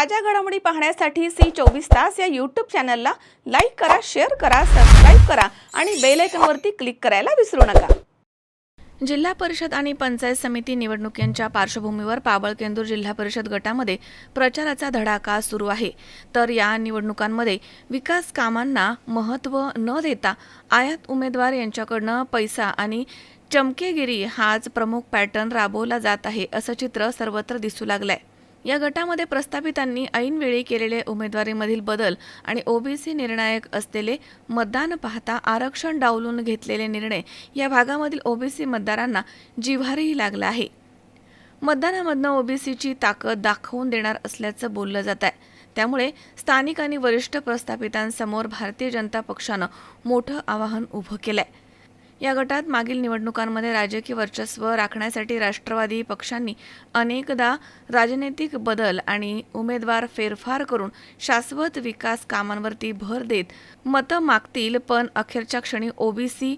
ताज्या घडामोडी पाहण्यासाठी सी चोवीस तास या यूट्यूब चॅनलला लाईक करा शेअर करा सबस्क्राईब करा आणि बेल आयकॉनवरती क्लिक करायला विसरू नका. जिल्हा परिषद आणि पंचायत समिती निवडणुकींच्या पार्श्वभूमीवर पाबळकेंदूर जिल्हा परिषद गटामध्ये प्रचाराचा धडाका सुरू आहे. तर या निवडणुकांमध्ये विकास कामांना महत्त्व न देता आयात उमेदवार यांच्याकडनं पैसा आणि चमकेगिरी हाच प्रमुख पॅटर्न राबवला जात आहे असं चित्र सर्वत्र दिसू लागलंय. या गटामध्ये प्रस्थापितांनी ऐनवेळी केलेले उमेदवारीमधील बदल आणि ओबीसी निर्णायक असलेले मतदान पाहता आरक्षण डावलून घेतलेले निर्णय या भागामधील ओबीसी मतदारांना जिव्हारीही लागला आहे. मतदानामधनं ओबीसीची ताकद दाखवून देणार असल्याचं बोललं जात आहे. त्यामुळे स्थानिक आणि वरिष्ठ प्रस्थापितांसमोर भारतीय जनता पक्षानं मोठं आवाहन उभं केलं आहे या गटात मागील निवडणुकांमध्ये राजकीय वर्चस्व राखण्यासाठी राष्ट्रवादी पक्षांनी अनेकदा राजनैतिक बदल आणि उमेदवार फेरफार करून शाश्वत विकास कामांवरती भर देत मतं मागतील पण अखेरच्या क्षणी ओबीसी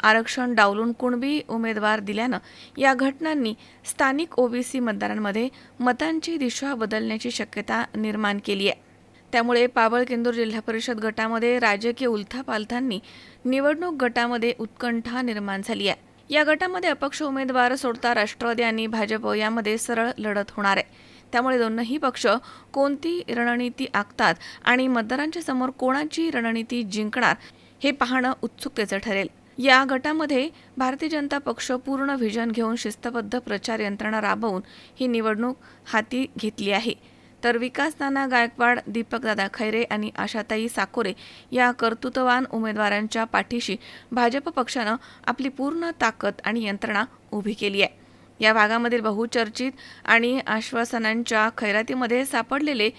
आरक्षण डावलून कुणबी उमेदवार दिल्यानं या घटनांनी स्थानिक ओबीसी मतदारांमध्ये मतांची दिशा बदलण्याची शक्यता निर्माण केली आहे. त्यामुळे पाबळकेंदूर जिल्हा परिषद गटामध्ये राजकीय उलथापालथांनी निवडणूक गटामध्ये उत्कंठा निर्माण झाली आहे. या गटामध्ये अपक्ष उमेदवार सोडता राष्ट्रवादी आणि भाजप यामध्ये सरळ लढत होणार आहे. त्यामुळे दोनही पक्ष कोणती रणनीती आखतात आणि मतदारांच्या समोर कोणाची रणनीती जिंकणार हे पाहणं उत्सुकतेचं ठरेल. या गटामध्ये भारतीय जनता पक्ष पूर्ण व्हिजन घेऊन शिस्तबद्ध प्रचार यंत्रणा राबवून ही निवडणूक हाती घेतली आहे. तर विकास नाना गायकवाड दीपकदादा खैरे आणि आशाताई साकोरे या कर्तृत्ववान उमेदवारांच्या पाठीशी भाजप पक्षानं आपली पूर्ण ताकद आणि यंत्रणा उभी केली आहे. या भागामधील बहुचर्चित आणि आश्वासनांच्या खैरातीमध्ये सापडलेले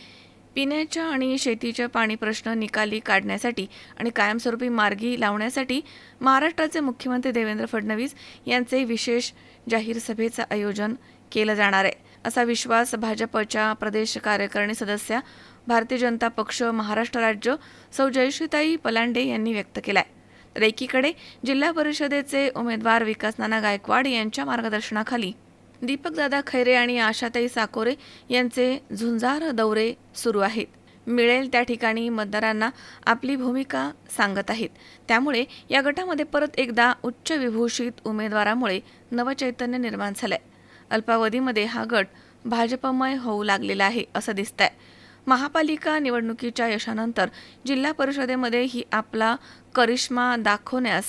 पिण्याच्या आणि शेतीच्या पाणी प्रश्न निकाली काढण्यासाठी आणि कायमस्वरूपी मार्गी लावण्यासाठी महाराष्ट्राचे मुख्यमंत्री देवेंद्र फडणवीस यांचे विशेष जाहीर सभेचं आयोजन केलं जाणार आहे. असा विश्वास भाजपच्या प्रदेश कार्यकारिणी सदस्या भारतीय जनता पक्ष महाराष्ट्र राज्य सौ जयश्रीताई पलांडे यांनी व्यक्त केलाय. तर एकीकडे जिल्हा परिषदेचे उमेदवार विकास नाना गायकवाड यांच्या मार्गदर्शनाखाली दीपकदादा खैरे आणि आशाताई साकोरे यांचे झुंजार दौरे सुरू आहेत. मिळेल त्या ठिकाणी मतदारांना आपली भूमिका सांगत आहेत. त्यामुळे या गटामध्ये परत एकदा उच्च विभूषित उमेदवारामुळे नवचैतन्य निर्माण झालंय. अल्पावधीमध्ये हा गट भाजपमय होऊ लागलेला आहे असं दिसतंय. महापालिका निवडणुकीच्या यशानंतर जिल्हा परिषदेमध्ये ही आपला करिश्मा दाखवण्यास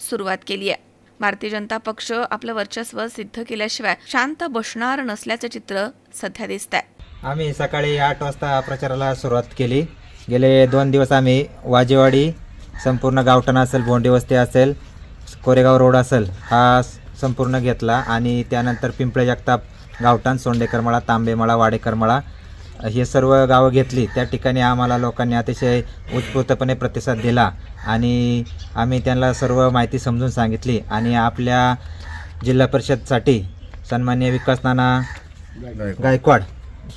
सुरुवात केली आहे. भारतीय जनता पक्ष आपलं वर्चस्व सिद्ध केल्याशिवाय शांत बसणार नसल्याचं चित्र सध्या दिसत आहे आम्ही सकाळी आठ वाजता प्रचाराला सुरुवात केली. गेले दोन दिवस आम्ही वाजेवाडी संपूर्ण गावठाण असेल बोंडी वस्ती असेल कोरेगाव रोड असेल हा संपूर्ण घेतला आणि त्यानंतर पिंपळे जगताप गावठाण सोंडेकरमळा तांबेमळा वाडेकरमळा हे सर्व गावं घेतली. त्या ठिकाणी आम्हाला लोकांनी अतिशय उत्स्फूर्तपणे प्रतिसाद दिला आणि आम्ही त्यांना सर्व माहिती समजून सांगितली आणि आपल्या जिल्हा परिषदसाठी सन्मान्य विकास नाना गायकवाड.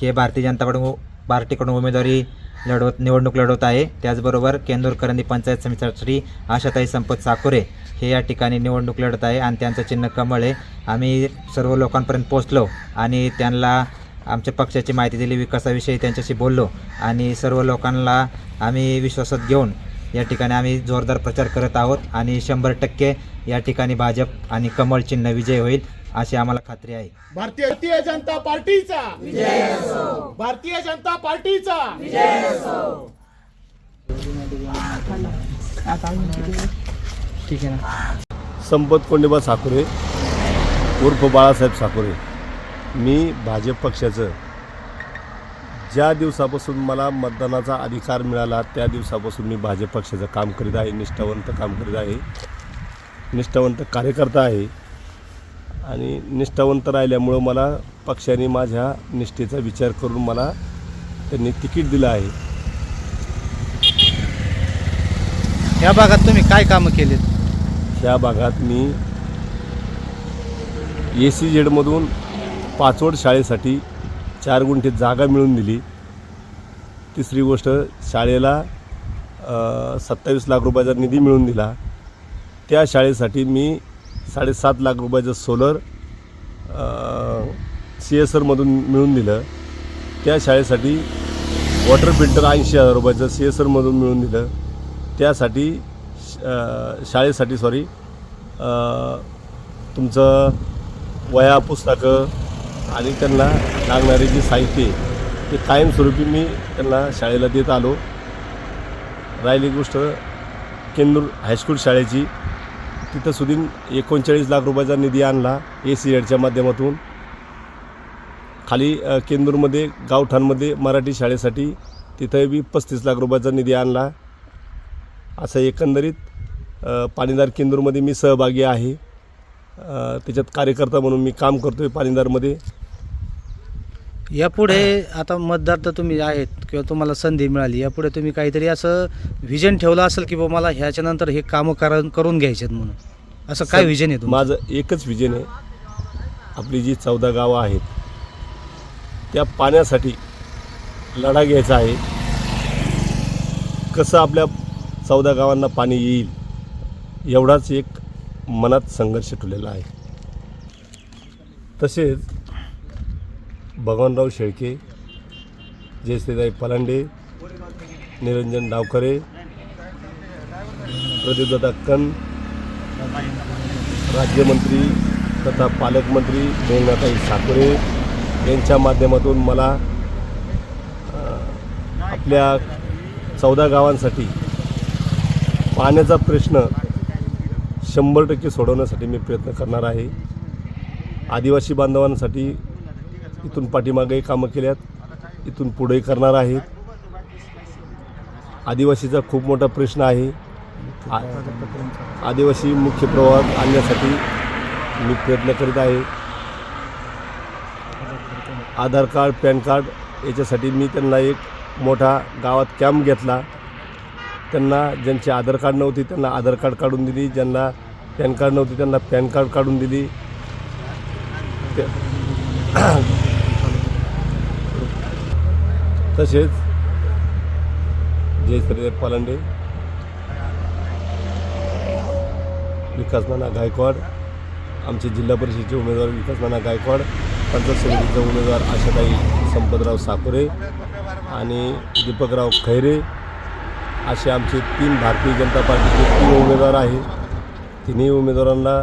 हे भारतीय जनताकडून पार्टीकडून उमेदवारी लढवत निवडणूक लढवत आहे. त्याचबरोबर केंदूर करंदी पंचायत समितीसाठी आशाताई संपत साकोरे हे या ठिकाणी निवडणूक लढत आहे आणि त्यांचं चिन्ह कमळ आहे. आम्ही सर्व लोकांपर्यंत पोचलो आणि त्यांना आमच्या पक्षाची माहिती दिली विकासाविषयी त्यांच्याशी बोललो आणि सर्व लोकांना आम्ही विश्वासात घेऊन या ठिकाणी आम्ही जोरदार प्रचार करत आहोत आणि शंभर टक्के या ठिकाणी भाजप आणि कमळ चिन्ह विजय होईल अशी आम्हाला खात्री आहे. भारतीय भारतीय जनता पार्टीचा भारतीय जनता पार्टीचा संपत कोंडेबा साकुरे उर्फ बाळासाहेब साकुरे. मी भाजप पक्षाचं. ज्या दिवसापासून मला मतदानाचा अधिकार मिळाला त्या दिवसापासून मी भाजप पक्षाचं काम करीत आहे निष्ठावंत काम करीत आहे. निष्ठावंत कार्यकर्ता आहे. आणि निष्ठावंत राहिल्यामुळं मला पक्षाने माझ्या निष्ठेचा विचार करून मला त्यांनी तिकीट दिलं आहे. या भागात तुम्ही काय कामं केलीत? ह्या भागात मी ए सी जेडमधून पाचवड शाळेसाठी चार गुंठे जागा मिळून दिली. तिसरी गोष्ट शाळेला सत्तावीस लाख रुपयाचा निधी मिळून दिला. त्या शाळेसाठी मी साडेसात लाख रुपयाचं सोलर सी एस आरमधून मिळून दिलं. त्या शाळेसाठी वॉटर फिल्टर ऐंशी हजार रुपयाचं सी एस आरमधून मिळून दिलं. त्यासाठी शाळेसाठी सॉरी तुमचं वया पुस्तकं आणि त्यांना लागणारी जी साहित्य ते कायमस्वरूपी मी त्यांना शाळेला देत आलो. राहिली गोष्ट केंदूर हायस्कूल शाळेची. तिथं सुधीन एकोणचाळीस लाख रुपयाचा निधी आणला ए सी एडच्या माध्यमातून. खाली केंदूरमध्ये गावठाणमध्ये मराठी शाळेसाठी तिथं बी पस्तीस लाख रुपयाचा निधी आणला. असं एकंदरीत पाणीदार केंदूरमध्ये मी सहभागी आहे. त्याच्यात कार्यकर्ता म्हणून मी काम करतो आहे पाणीदारमध्ये. यापुढे आता मतदार तर तुम्ही आहेत किंवा तुम्हाला संधी मिळाली यापुढे तुम्ही काहीतरी असं व्हिजन ठेवलं असेल की बाबा मला ह्याच्यानंतर हे कामं करून करून घ्यायचे आहेत म्हणून. असं काय व्हिजन आहे माझं एकच विजन आहे. आपली जी चौदा गावं आहेत त्या पाण्यासाठी लढा घ्यायचा आहे. कसं आपल्या चौदा गावांना पाणी येईल? एवढाच एक मनात संघर्ष ठेवलेला आहे. तसेच भगवानराव शेळके जयश्रीदाई पलांडे निरंजन डावकरे प्रदीपदादा कन राज्यमंत्री तथा पालकमंत्री मेघनाताई साकुरे यांच्या माध्यमातून मला आपल्या चौदा गावांसाठी पाण्याचा प्रश्न शंभर टक्के सोडवण्यासाठी मी प्रयत्न करणार आहे. आदिवासी बांधवांसाठी इथून पाठीमागेही कामं केल्यात. इथून पुढेही करणार आहेत. आदिवासीचा खूप मोठा प्रश्न आहे. आ- आदिवासी मुख्य प्रवाहात आणण्यासाठी मी प्रयत्न करीत आहे. आधार कार्ड पॅन कार्ड याच्यासाठी मी त्यांना एक मोठा गावात कॅम्प घेतला. त्यांना ज्यांचे आधार कार्ड नव्हते त्यांना आधार कार्ड काढून दिली. ज्यांना पॅन कार्ड नव्हती त्यांना पॅन कार्ड काढून दिली. तसेच जय श्री पालांडे विकास नाना गायकवाड आमचे जिल्हा परिषदेचे उमेदवार विकास नाना गायकवाड पंचायत समितीचे उमेदवार आशाताई संपतराव साकुरे आणि दीपकराव खैरे असे आमचे तीन भारतीय जनता पार्टीचे तीन उमेदवार आहे तिन्ही उमेदवारांना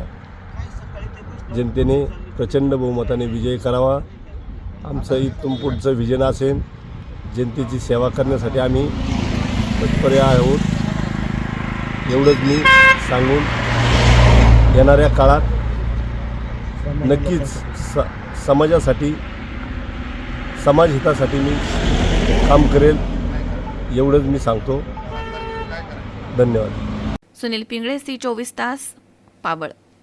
जनतेने प्रचंड बहुमताने विजय करावा. आमचं इथून पुढचं व्हिजन असेल जनतेची सेवा करण्यासाठी आम्ही तत्पर आहोत. एवढंच मी सांगून येणाऱ्या काळात नक्कीच स समाजासाठी समाजहितासाठी मी काम करेल एवढंच मी सांगतो. धन्यवाद. सुनील पिंगळे सी चोवीस तास पाबळ